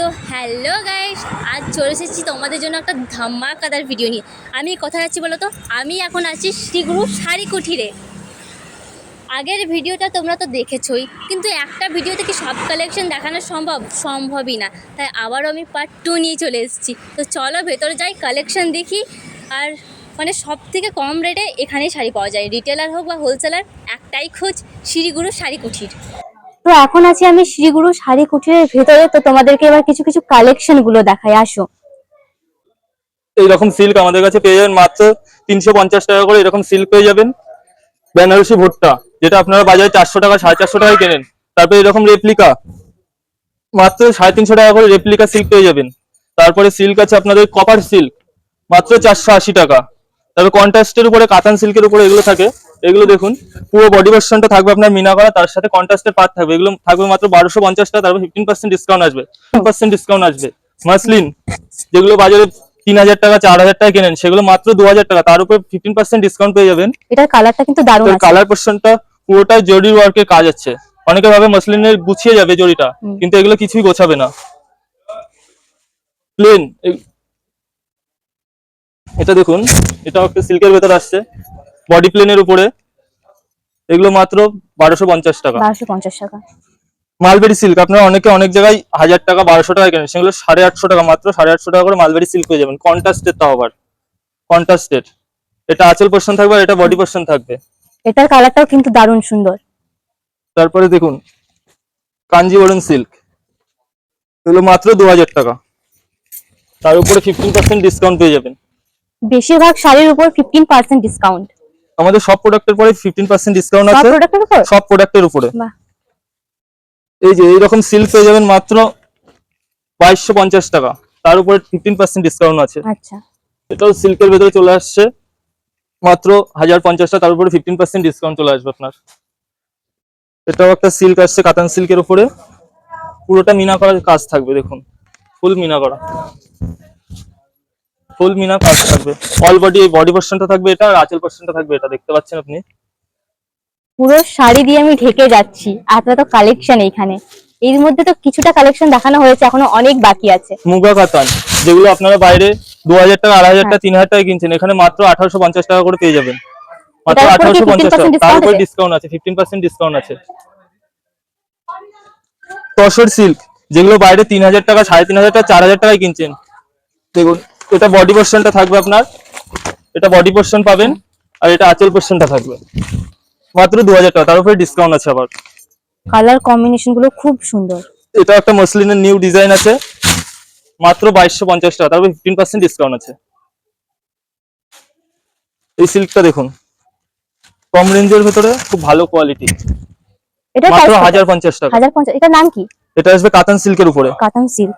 তো hello guys, আজ চলে এসেছি তোমাদের জন্য একটা ধামাকাদার ভিডিও নিয়ে। আমি কোথায় আছি বলো তো আমি এখন আছি শ্রীগুরু শাড়ি কুঠিরে আগের ভিডিওটা তোমরা তো দেখেছই, কিন্তু একটা ভিডিওতে কি সব কালেকশন দেখানো সম্ভব? সম্ভবই না। তাই আবারও আমি পার্ট টু নিয়ে চলে এসেছি। তো চলো ভেতরে যাই কালেকশন দেখি। আর মানে সব থেকে কম রেটে এখানেই শাড়ি পাওয়া যায়। রিটেলার হোক বা হোলসেলার একটাই খোঁজ, শ্রীগুরু শাড়ি কুঠির তো এখন আছি আমি শ্রীগুরু শাড়ি কুঠিরের ভেতরে, তো তোমাদেরকে এবার কিছু কিছু কালেকশনগুলো দেখাই, আসো। এইরকম সিল্ক আমাদের কাছে পেয়ে যাবেন মাত্র তিনশো পঞ্চাশ টাকা করে, এরকম সিল্ক পেয়ে যাবেন বেনারসি ভুট্টা, যেটা আপনারা বাজারে চারশো টাকা, সাড়ে চারশো টাকায় কেনেন। তারপরে এরকম রেপ্লিকা মাত্র সাড়ে তিনশো টাকা করে রেপ্লিকা সিল্ক পেয়ে যাবেন। তারপরে সিল্ক আছে আপনাদের কপার সিল্ক মাত্র চারশো আশি টাকা। তারপরে কন্ট্রাস্টের উপরে কাতান সিল্কের উপরে এগুলো থাকে। এগুলো দেখুন পুরো বডি ভার্সনটা থাকবে আপনার মিনা করা তার সাথে কন্ট্রাস্টের পার্ট থাকবে। এগুলো থাকবে মাত্র বারোশো পঞ্চাশ টাকা তারপর ফিফটিন পার্সেন্ট ডিসকাউন্ট আসবে। পার্সেন্ট ডিসকাউন্ট আসবে। মাসলিন যেগুলো বাজারে তিন হাজার টাকা চার হাজার টাকা কেনেন সেগুলো মাত্র দু হাজার টাকা। তার উপর ফিফটিন পার্সেন্ট ডিসকাউন্ট পেয়ে যাবেন। এটার কালারটা কিন্তু দারুণ কালার পোর্শনটা পুরোটা জরি ওয়ার্কের কাজ আছে। অনেকে ভাবে মসলিনের গুছিয়ে যাবে জরিটা কিন্তু এগুলো কিছুই গোছাবে না। প্লেন এটা দেখুন এটাও একটা সিল্কের ভেতর আসছে। বডি প্লেনের উপরে। এগুলো মাত্র বারোশো পঞ্চাশ টাকা। বারোশো পঞ্চাশ টাকা। মালবেরি সিল্ক আপনারা অনেকে অনেক জায়গায় হাজার টাকা বারোশো টাকা কেনেন। সেগুলো সাড়ে আটশো টাকা মাত্র সাড়ে আটশো টাকা করে মালবেরি সিল্ক পেয়ে যাবেন। কন্ট্রাস্টের তাও আবার। কন্ট্রাস্টেড এটা আঁচল পোর্শন থাকবে আর এটা বডি পোর্শন থাকবে। এটার কালারটাও কিন্তু দারুণ সুন্দর। তারপরে দেখুন কাঞ্জিবরম সিল্ক। এগুলো মাত্র দু হাজার টাকা। তার উপরে ফিফটিন পার্সেন্ট ডিসকাউন্ট পেয়ে যাবেন। বেশিরভাগ শাড়ির উপর ফিফটিন পার্সেন্ট ডিসকাউন্ট আমাদের সব প্রোডাক্টের পরে ফিফটিন পার্সেন্ট ডিসকাউন্ট সব আছে। প্রোডাক্টের উপর? সব প্রোডাক্টের উপরে। এই যে এইরকম সিল্ক পেয়ে যাবেন মাত্র বাইশশো পঞ্চাশ টাকা। তার উপরে ফিফটিন পার্সেন্ট ডিসকাউন্ট আছে। আচ্ছা। এটাও সিল্কের ভেতরে চলে আসছে। মাত্র হাজার পঞ্চাশটা তার উপরে ফিফটিন পার্সেন্ট ডিসকাউন্ট চলে আসবে আপনার। এটাও একটা সিল্ক আসছে কাতান সিল্কের উপরে। পুরোটা মিনা করার কাজ থাকবে দেখুন। ফুল মিনা করা। ফুল মিনা কাজ থাকবে। অল বডি এই বডি পোর্শনটা থাকবে এটা আর আঁচল পোর্শনটা থাকবে এটা দেখতে পাচ্ছেন আপনি? পুরো শাড়ি দিয়ে আমি ঢেকে যাচ্ছি এত তো কালেকশন এইখানে। এর মধ্যে তো কিছুটা কালেকশন দেখানো হয়েছে এখনও অনেক বাকি আছে। মুগা কাতান যেগুলো আপনারা বাইরে দু হাজার টাকা আড়াই হাজার টাকা তিন হাজার টাকা কিনছেন এখানে মাত্র আঠারোশো পঞ্চাশ টাকা করে পেয়ে যাবেন। মাত্র আঠারোশো পঞ্চাশ টাকা। তার উপরে ডিসকাউন্ট আছে ফিফটিন পার্সেন্ট ডিসকাউন্ট আছে। তসর সিল্ক যেগুলো বাইরে তিন হাজার টাকা সাড়ে তিন হাজার টাকা চার হাজার টাকায় কিনছেন। দেখুন এটা বডি পোর্শনটা থাকবে আপনার। এটা বডি পোর্শন পাবেন আর এটা আঁচল পোর্শনটা থাকবে। মাত্র দু হাজার টাকা তার উপরে ডিসকাউন্ট আছে আবার। কালার কম্বিনেশনগুলো খুব সুন্দর। এটা একটা মসলিনের নিউ ডিজাইন আছে। মাত্র বাইশশো পঞ্চাশ টাকা তারপর ফিফটিন পার্সেন্ট ডিসকাউন্ট আছে। এই সিল্কটা দেখুন। কম রেঞ্জের ভেতরে খুব ভালো কোয়ালিটি এটা মাত্র হাজার পঞ্চাশ টাকা। হাজার পঞ্চাশ এটার নাম কি? এটা আসবে কাতান সিল্কের উপরে। কাতান সিল্ক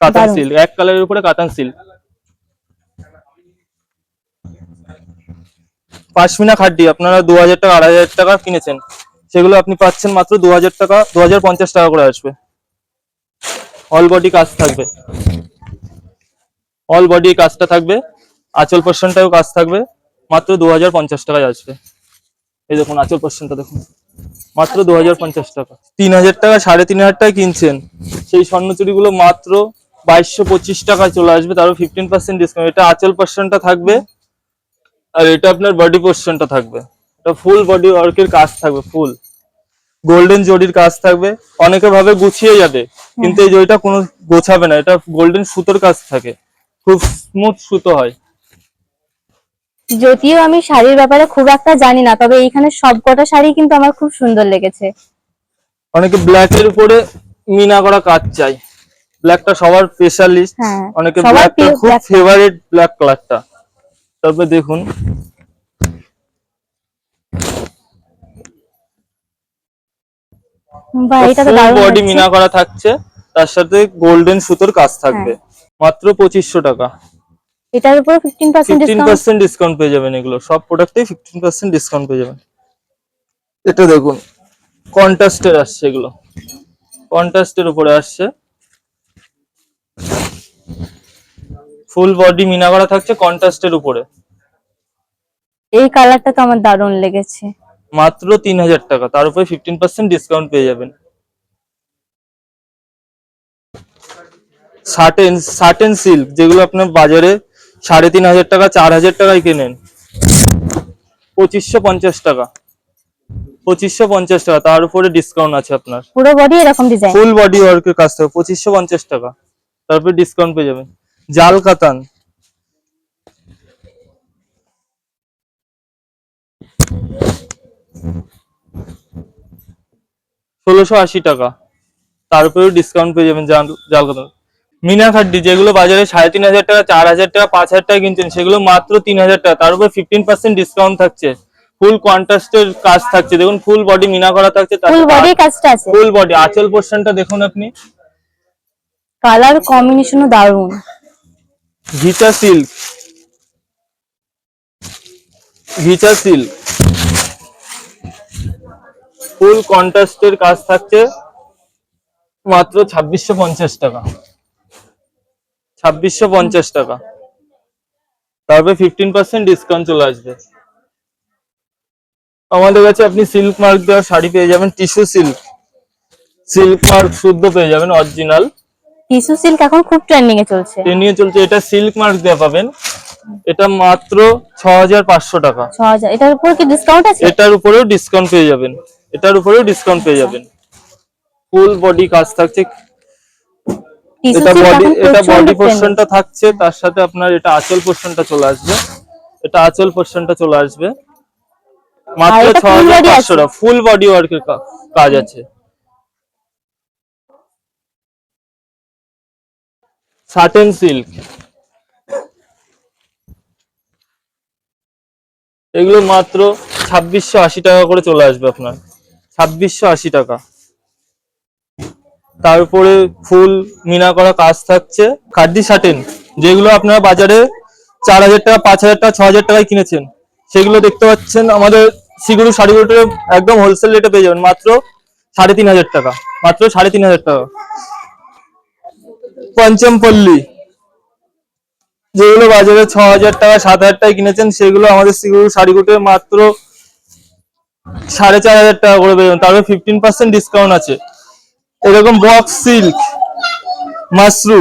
কাতান সিল্ক এক কালারের উপরে কাতান সিল্ক পাশমিনা খাড্ডি, আপনারা দু হাজার টাকা আড়াই হাজার টাকা কিনেছেন। সেগুলো আপনি পাচ্ছেন মাত্র দু হাজার টাকা দু হাজার পঞ্চাশ টাকা করে আসবে। অল বডি কাজ থাকবে। অল বডি কাজটা থাকবে। আঁচল পোর্শনটাও কাজ থাকবে। মাত্র দু হাজার পঞ্চাশ টাকায় আসবে। এই দেখুন, আঁচল পোর্শনটা দেখুন। মাত্র দু হাজার পঞ্চাশ টাকা। তিন হাজার টাকা, সাড়ে তিন হাজার টাকায় কিনছেন। সেই স্বর্ণচুরিগুলো মাত্র বাইশশো পঁচিশ টাকায় চলে আসবে। তারও ফিফটিন পার্সেন্ট ডিসকাউন্ট এটা আঁচল পোর্শনটা থাকবে। আর এটা আপনার বডি পোর্শনটা থাকবে। এটা ফুল বডি ওয়ার্কের কাজ থাকবে ফুল গোল্ডেন জরির কাজ থাকবে। অনেকে ভাবে গুছিয়ে যাবে কিন্তু এই জরিটা কোনো গোছাবে না। এটা গোল্ডেন সুতোর কাজ থাকে। খুব স্মুথ সুতো হয়। যদিও আমি শাড়ির ব্যাপারে খুব একটা জানি না তবে এইখানে সবকটা শাড়ি কিন্তু আমার খুব সুন্দর লেগেছে। অনেকে ব্ল্যাক এর উপরে মিনা করা কাজ চাই ব্ল্যাকটা সবার স্পেশালিস্ট হ্যাঁ, অনেকে ব্ল্যাকটা খুব টা। ফেভারিট ব্ল্যাক কালারটা তারপরে দেখুন। বডি মিনা করা থাকছে তার সাথে গোল্ডেন সুতোর কাজ থাকবে। হ্যাঁ। মাত্র পঁচিশশো টাকা। এটার উপর fifteen percent discount percent discount পেয়ে যাবেন এগুলো। সব প্রোডাক্টে ফিফটিন পার্সেন্ট ডিসকাউন্ট পেয়ে যাবেন। এটা দেখুন কন্ট্রাস্টের আসছে এগুলো। কন্ট্রাস্টের উপরে আসছে। ফুল বডি মিনা করা থাকছে কন্ট্রাস্টের উপরে। এই কালারটা তো আমার দারুণ লেগেছে। মাত্র তিন হাজার টাকা তার উপরে ফিফটিন পার্সেন্ট ডিসকাউন্ট পেয়ে যাবেন। সাটেন সাটেন সিল্ক যেগুলো আপনার বাজারে সাড়ে তিন হাজার টাকা চার হাজার টাকায় কেনেন। পঁচিশশো পঞ্চাশ টাকা। পঁচিশশো পঞ্চাশ টাকা তার উপরে ডিসকাউন্ট আছে আপনার। পুরো বডি এরকম ডিজাইন ফুল বডি ওয়ার্কের কাজ থেকে পঁচিশশো পঞ্চাশ টাকা তারপরে ডিসকাউন্ট পেয়ে যাবেন। জাল কাতান ষোলোশো আশি টাকা। তার উপরেও ডিসকাউন্ট পেয়ে যাবেন জাল কাতান মিনা খাড্ডি যেগুলো বাজারে সাড়ে তিন হাজার টাকা চার হাজার টাকা পাঁচ হাজার টাকা কিনছেন সেগুলো মাত্র তিন হাজার টাকা। তার উপর ফিফটিন পার্সেন্ট ডিসকাউন্ট থাকছে। ফুল কন্ট্রাস্টের কাজ থাকছে। দেখুন ফুল বডি মিনা করা থাকছে ফুল বডি কাজটা আছে। ফুল বডি আঁচল পোর্শনটা দেখুন আপনি। কালার কম্বিনেশনও দারুণ। ঘিচা সিল্ক। ঘিচা সিল্ক। ফুল কন্ট্রাস্টের কাজ থাকছে মাত্র ছাব্বিশশো পঞ্চাশ টাকা। ছাব্বিশশো পঞ্চাশ টাকা। তারপরে ফিফটিন পার্সেন্ট ডিসকাউন্ট চলে আসবে। আমাদের কাছে আপনি সিল্ক মার্ক দেওয়া শাড়ি পেয়ে যাবেন টিস্যু সিল্ক সিল্ক মার্ক শুদ্ধ পেয়ে যাবেন অরিজিনাল টিস্যু সিল্ক এখন খুব ট্রেন্ডিং এ চলছে। ট্রেনিং চলছে এটা সিল্ক মার্ক দেওয়া পাবেন। এটা মাত্র ছ হাজার পাঁচশো টাকা। ছ হাজার এটার উপর কি ডিসকাউন্ট আছে? এটার উপরেও ডিসকাউন্ট পেয়ে যাবেন। এটার উপরেও ডিসকাউন্ট পেয়ে যাবেন। ফুল বডি কাজ থাকছে। এটা বডি এটা বডি। পোর্শনটা থাকছে তার সাথে আপনার এটা আঁচল পোর্শনটা চলে আসবে। এটা আঁচল পোর্শনটা চলে আসবে। মাত্র এটা ছ full হাজার body পাঁচশো আছে? টাকা ফুল বডি ওয়ার্কের কাজ আছে। সাটেন সিল্ক এগুলো মাত্র ছাব্বিশশো আশি টাকা করে চলে আসবে আপনার। ছাব্বিশশো আশি টাকা। তারপরে ফুল মিনা করা কাজ থাকছে। খাড্ডি সাটেন যেগুলো আপনারা বাজারে চার হাজার টাকা, পাঁচ হাজার টাকা, ছ হাজার টাকায় কিনেছেন। সেগুলো দেখতে পাচ্ছেন, আমাদের সিগুরু শাড়িগুলোতে একদম হোলসেল রেটে পেয়ে যাবেন, মাত্র সাড়ে তিন হাজার টাকা, মাত্র সাড়ে তিন হাজার টাকা। পঞ্চমপল্লী যেগুলো বাজারে ছ হাজার টাকা সাত হাজার টাকায় কিনেছেন, সেগুলো আমাদের সিগুরু শাড়িগুলোতে মাত্র সাড়ে চার হাজার টাকা করে পেয়ে তারপরে ফিফটিন পার্সেন্ট ডিসকাউন্ট আছে। এরকম বক্স সিল্ক মাশরু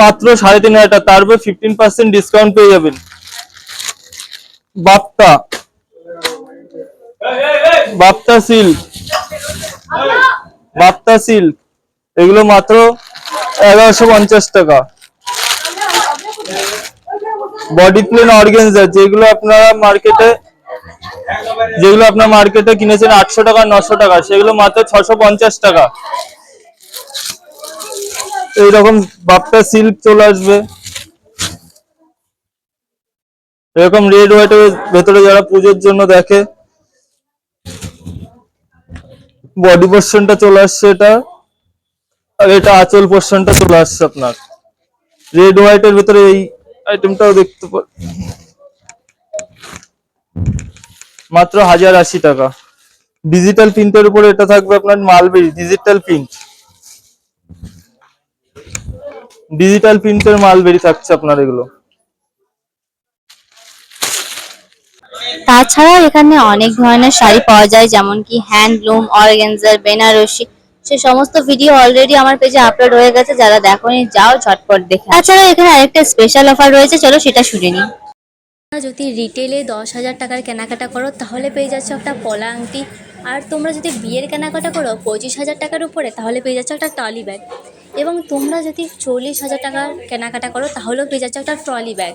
মাত্র সাড়ে তিন হাজার টাকা। তারপর ফিফটিন পার্সেন্ট ডিসকাউন্ট পেয়ে যাবেন। বাপ্তা। বাপ্তা সিল্ক বাপ্তা সিল্ক এগুলো মাত্র এগারোশো পঞ্চাশ টাকা। বডি প্লেন অর্গেনজা যেগুলো আপনারা মার্কেটে যেগুলো আপনার মার্কেটে কিনেছেন আটশো টাকা, নশো টাকা, সেগুলো মাত্র ছশো পঞ্চাশ টাকা। এইরকম বাপ্তা সিল্ক চলে আসবে। এরকম রেড হোয়াইটের ভেতরে যারা পুজোর জন্য দেখে বডি পোর্শনটা চলে আসছে এটা। আর এটা আঁচল পোর্শনটা চলে আসছে আপনার। রেড হোয়াইটের ভেতরে এই আইটেমটাও দেখতে মাত্র হাজার আশি টাকা। ডিজিটাল প্রিন্টের উপরে এটা থাকবে আপনার মালবেরি ডিজিটাল প্রিন্ট ডিজিটাল প্রিন্টের মালবেরি থাকছে আপনার এগুলো। তাছাড়াও এখানে অনেক ধরনের শাড়ি পাওয়া যায় যেমন কি হ্যান্ডলুম অর্গেনজার বেনারসি। সে সমস্ত ভিডিও অলরেডি আমার পেজে আপলোড হয়ে গেছে যারা দেখোনি যাও ঝটপট দেখে তাছাড়া এখানে আরেকটা স্পেশাল অফার রয়েছে চলো সেটা শুনে নিই। তোমরা যদি রিটেলে দশ হাজার টাকার কেনাকাটা করো তাহলে পেয়ে যাচ্ছ একটা পলা আংটি। আর তোমরা যদি বিয়ের কেনাকাটা করো পঁচিশ হাজার টাকার উপরে তাহলে পেয়ে যাচ্ছ একটা ট্রলি ব্যাগ এবং তোমরা যদি চল্লিশ হাজার টাকার কেনাকাটা করো তাহলেও পেয়ে যাচ্ছ একটা ট্রলি ব্যাগ